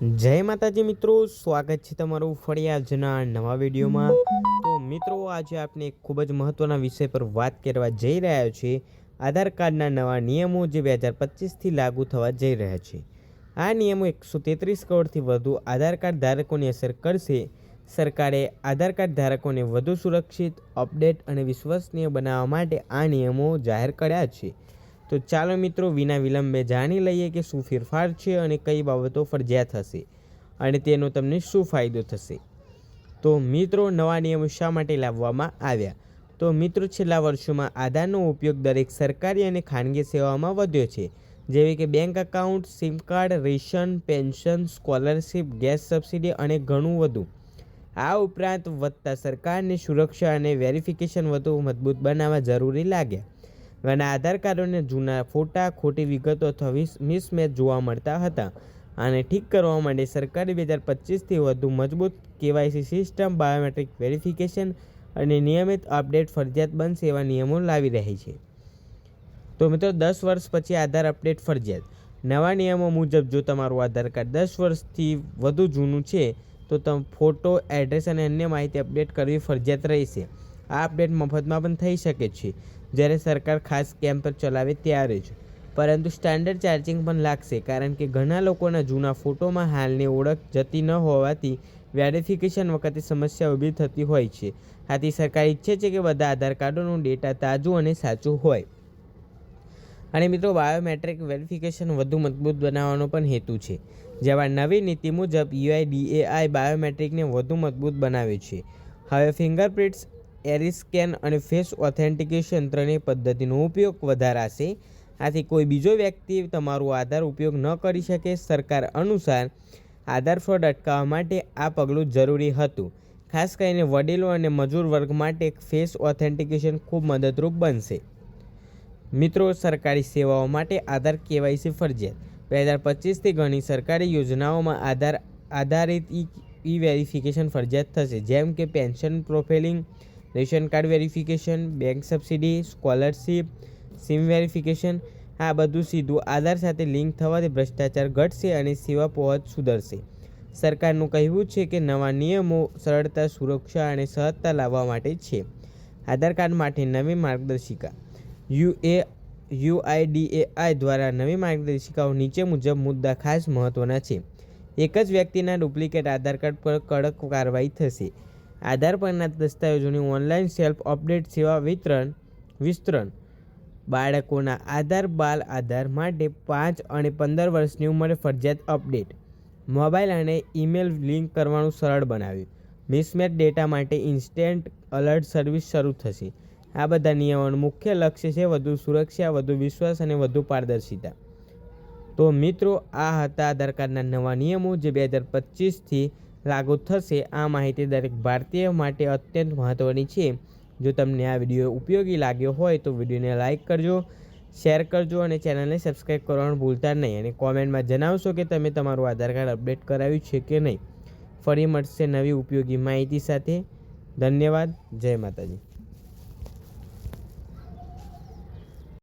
જય માતાજી મિત્રો, સ્વાગત છે તમારું ફરી આજના નવા વિડીયોમાં. તો મિત્રો, આજે આપણે ખૂબ જ મહત્ત્વના વિષય પર વાત કરવા જઈ રહ્યા છીએ. આધાર કાર્ડના નવા નિયમો જે બે હજાર પચીસથી લાગુ થવા જઈ રહ્યા છે. આ નિયમો એકસો તેત્રીસ કરોડથી વધુ આધાર કાર્ડ ધારકોને અસર કરશે. સરકારે આધાર કાર્ડ ધારકોને વધુ સુરક્ષિત, અપડેટ અને વિશ્વસનીય બનાવવા માટે આ નિયમો જાહેર કર્યા છે. તો ચાલો મિત્રો વિના વિલંબે જાણી લઈએ કે શું ફેરફાર છે અને કઈ બાબતો ફરજિયાત હશે અને તેનો તમને શું ફાયદો થશે. તો મિત્રો નવા નિયમો શા માટે લાવવામાં આવ્યા? તો મિત્રો છેલ્લા વર્ષોમાં આધારનો ઉપયોગ દરેક સરકારી અને ખાનગી સેવાઓમાં વધ્યો છે. જેવી કે bank account, sim card, ration, pension, scholarship, gas subsidy અને ઘણું વધુ. આ ઉપરાંત વધતા સરકારની સુરક્ષા અને વેરિફિકેશન વધુ મજબૂત બનાવવા જરૂરી લાગ્યા. ઘણા આધાર કાર્ડોને જૂના ફોટા, ખોટી વિગતો અથવા મિસમેચ જોવા મળતા હતા. આને ઠીક કરવા માટે સરકારે બે હજાર પચીસથી વધુ મજબૂત કેવાયસી સિસ્ટમ, બાયોમેટ્રિક વેરિફિકેશન અને નિયમિત અપડેટ ફરજિયાત બનશે એવા નિયમો લાવી રહી છે. તો મિત્રો, દસ વર્ષ પછી આધાર અપડેટ ફરજિયાત. નવા નિયમો મુજબ જો તમારું આધાર કાર્ડ દસ વર્ષથી વધુ જૂનું છે, તો તમે ફોટો, એડ્રેસ અને અન્ય માહિતી અપડેટ કરવી ફરજિયાત રહેશે. આ અપડેટ મફતમાં પણ થઈ શકે છે. જ્યારે સરકાર ખાસ કેમ્પ ચલાવે ત્યારે જ. પરંતુ સ્ટાન્ડર્ડ ચાર્જિંગ પણ લાગશે, કારણ કે ઘણા લોકોના જૂના ફોટોમાં હાલની ઓળખ જતી ન હોવાથી વેરિફિકેશન વખતે સમસ્યા ઊભી થતી હોય છે. આથી સરકાર ઈચ્છે છે કે બધા આધાર કાર્ડોનું ડેટા તાજું અને સાચું હોય. અને મિત્રો, બાયોમેટ્રિક વેરિફિકેશન વધુ મજબૂત બનાવવાનો પણ હેતુ છે. જેવા નવી નીતિ મુજબ યુઆઈડીએઆઈ બાયોમેટ્રિકને વધુ મજબૂત બનાવે છે. હવે ફિંગરપ્રિન્ટ્સ એરિસ્કેન અને ફેસ ઓથેન્ટિકેશન ત્રણેય પદ્ધતિનો ઉપયોગ વધારાશે. આથી કોઈ બીજો વ્યક્તિ તમારો આધાર ઉપયોગ ન કરી શકે. સરકાર અનુસાર આધાર ફ્રોડ અટકાવવા માટે આ પગલું જરૂરી હતું. ખાસ કરીને વડીલો અને મજૂર વર્ગ માટે ફેસ ઓથેન્ટિકેશન ખૂબ મદદરૂપ બનશે. મિત્રો, સરકારી સેવાઓ માટે આધાર કેવાયસી ફરજિયાત. બે હજાર પચીસથી ઘણી સરકારી યોજનાઓમાં આધાર આધારિત ઈ વેરિફિકેશન ફરજિયાત થશે. જેમ કે pension profiling ration card verification, bank subsidy, scholarship, sim verification, આ બધું સીધું આધાર સાથે લિંક થવાથી ભ્રષ્ટાચાર ઘટશે અને સેવા પહોંચ સુધરશે. સરકારનું કહેવું છે કે નવા નિયમો સરળતા, સુરક્ષા અને સહજતા લાવવા માટે છે. આધાર કાર્ડ માટે નવી માર્ગદર્શિકા. યુ એ યુઆઈડીએઆઈ દ્વારા નવી માર્ગદર્શિકાઓ નીચે મુજબ મુદ્દા ખાસ મહત્ત્વના છે. એક જ વ્યક્તિના ડુપ્લિકેટ આધાર કાર્ડ પર કડક કાર્યવાહી થશે. આધાર પરના દસ્તાવેજોની ઓનલાઈન સેલ્ફ અપડેટ સેવા વિતરણ, વિસ્તરણ. બાળકોના આધાર, બાલ આધાર માટે પાંચ અને પંદર વર્ષની ઉંમરે ફરજિયાત અપડેટ. મોબાઈલ અને ઈમેલ લિંક કરવાનું સરળ બનાવ્યું. મિસમેચ ડેટા માટે ઇન્સ્ટન્ટ અલર્ટ સર્વિસ શરૂ થશે. આ બધા નિયમોનું મુખ્ય લક્ષ્ય છે વધુ સુરક્ષા, વધુ વિશ્વાસ અને વધુ પારદર્શિતા. તો મિત્રો, આ હતા આધાર કાર્ડના નવા નિયમો જે બે હજાર પચીસથી લાગુ થશે. આ માહિતી દરેક ભારતીય માટે અત્યંત મહત્ત્વની છે. જો તમને આ વીડિયો ઉપયોગી લાગ્યો હોય તો વિડીયોને લાઇક કરજો, શેર કરજો અને ચેનલને સબસ્ક્રાઈબ કરવાનું ભૂલતા નહીં. અને કોમેન્ટમાં જણાવશો કે તમે તમારું આધાર કાર્ડ અપડેટ કરાવ્યું છે કે નહીં. ફરી મળશે નવી ઉપયોગી માહિતી સાથે. ધન્યવાદ. જય માતાજી.